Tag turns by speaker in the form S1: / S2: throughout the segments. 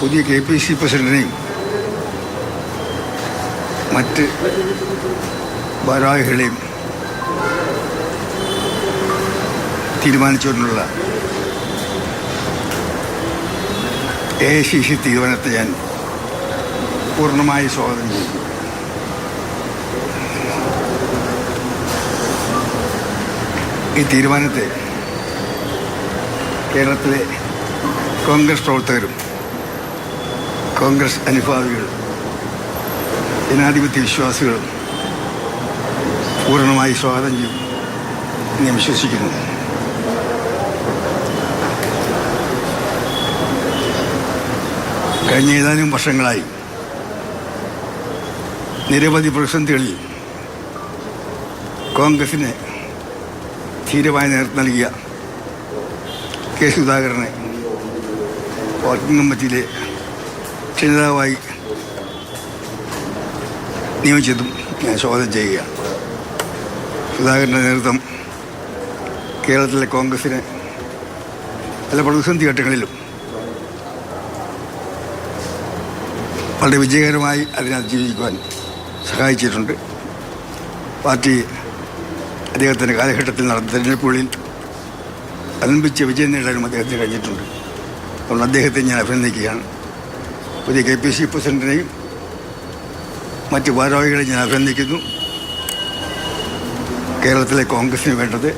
S1: പുതിയ K P C പ്രസിഡന്റിനെയും മറ്റ് ഭാരവാഹികളെയും തീരുമാനിച്ചുകൊണ്ടുള്ള എ സി സി തീരുമാനത്തെ ഞാൻ പൂർണമായി സ്വാഗതം ചെയ്യുന്നു. ഈ തീരുമാനത്തെ കേരളത്തിലെ കോൺഗ്രസ് പ്രവർത്തകരും കോൺഗ്രസ് അനുഭാവികൾ ജനാധിപത്യ വിശ്വാസികൾ പൂർണമായി സ്വാഗതം ചെയ്യും ഞാൻ വിശ്വസിക്കുന്നു. കഴിഞ്ഞ ഏതാനും വർഷങ്ങളായി നിരവധി പ്രതിസന്ധികളിൽ കോൺഗ്രസിന് ധീരമായ നേതൃത്വം നൽകിയ കെ സുധാകരനെ വർക്കിംഗ് കമ്മിറ്റിയിലെ ക്ഷണിതാവായി നിയമിച്ചതും ഞാൻ സ്വാഗതം ചെയ്യുകയാണ് സുധാകരന്റെ നേതൃത്വം കേരളത്തിലെ കോൺഗ്രസിന് പല പ്രതിസന്ധി ഘട്ടങ്ങളിലും വളരെ വിജയകരമായി അതിനെ അതിജീവിക്കുവാൻ സഹായിച്ചിട്ടുണ്ട്. പാർട്ടി അദ്ദേഹത്തിന്റെ കാലഘട്ടത്തിൽ നടന്ന തെരഞ്ഞെടുപ്പുകളിൽ അലമ്പിച്ച വിജയം നേടാനും അദ്ദേഹത്തിന് കഴിഞ്ഞിട്ടുണ്ട്. അതുകൊണ്ട് അദ്ദേഹത്തെ ഞാൻ അഭിനന്ദിക്കുകയാണ്. പുതിയ കെ പി സി പ്രസിഡന്റിനെയും മറ്റ് ഭാരവാഹികളെ ഞാൻ അഭിനന്ദിക്കുന്നു. കേരളത്തിലെ കോൺഗ്രസിന് വേണ്ടത്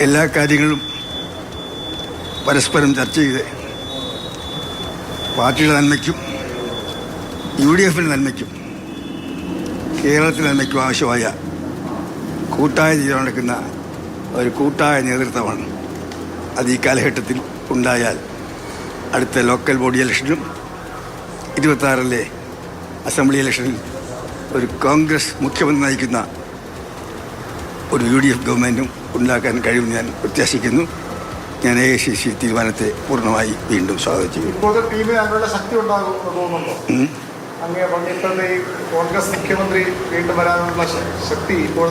S1: എല്ലാ കാര്യങ്ങളും പരസ്പരം ചർച്ച ചെയ്ത് പാർട്ടിയുടെ നന്മയ്ക്കും യു ഡി എഫിന്റെ നന്മയ്ക്കും കേരളത്തിന്റെ നന്മയ്ക്കും ആവശ്യമായ കൂട്ടായ തീരുമാനമെടുക്കുന്ന ഒരു കൂട്ടായ നേതൃത്വമാണ് അത് ഈ കാലഘട്ടത്തിൽ ഉണ്ടായാൽ അടുത്ത ലോക്കൽ ബോഡി ഇലക്ഷനും ഇരുപത്താറിലെ അസംബ്ലി ഇലക്ഷനിൽ ഒരു കോൺഗ്രസ് മുഖ്യമന്ത്രി നയിക്കുന്ന ഒരു യു ഡി എഫ് ഗവൺമെന്റും ഉണ്ടാക്കാൻ കഴിയുമെന്ന് ഞാൻ പ്രത്യാശിക്കുന്നു. ഞാൻ എ സി സി തീരുമാനത്തെ പൂർണമായി വീണ്ടും സ്വാഗതം ചെയ്യുന്നു.
S2: കോൺഗ്രസ് മുഖ്യമന്ത്രി വീണ്ടും വരാനുള്ള ശക്തി ഇപ്പോൾ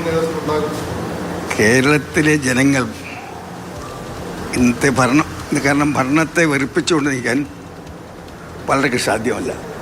S1: കേരളത്തിലെ ജനങ്ങൾ ഇന്നത്തെ ഭരണം കാരണം ഭരണത്തെ വെറുപ്പിച്ചുകൊണ്ട് നിൽക്കാൻ വളരെ സാധ്യമല്ല.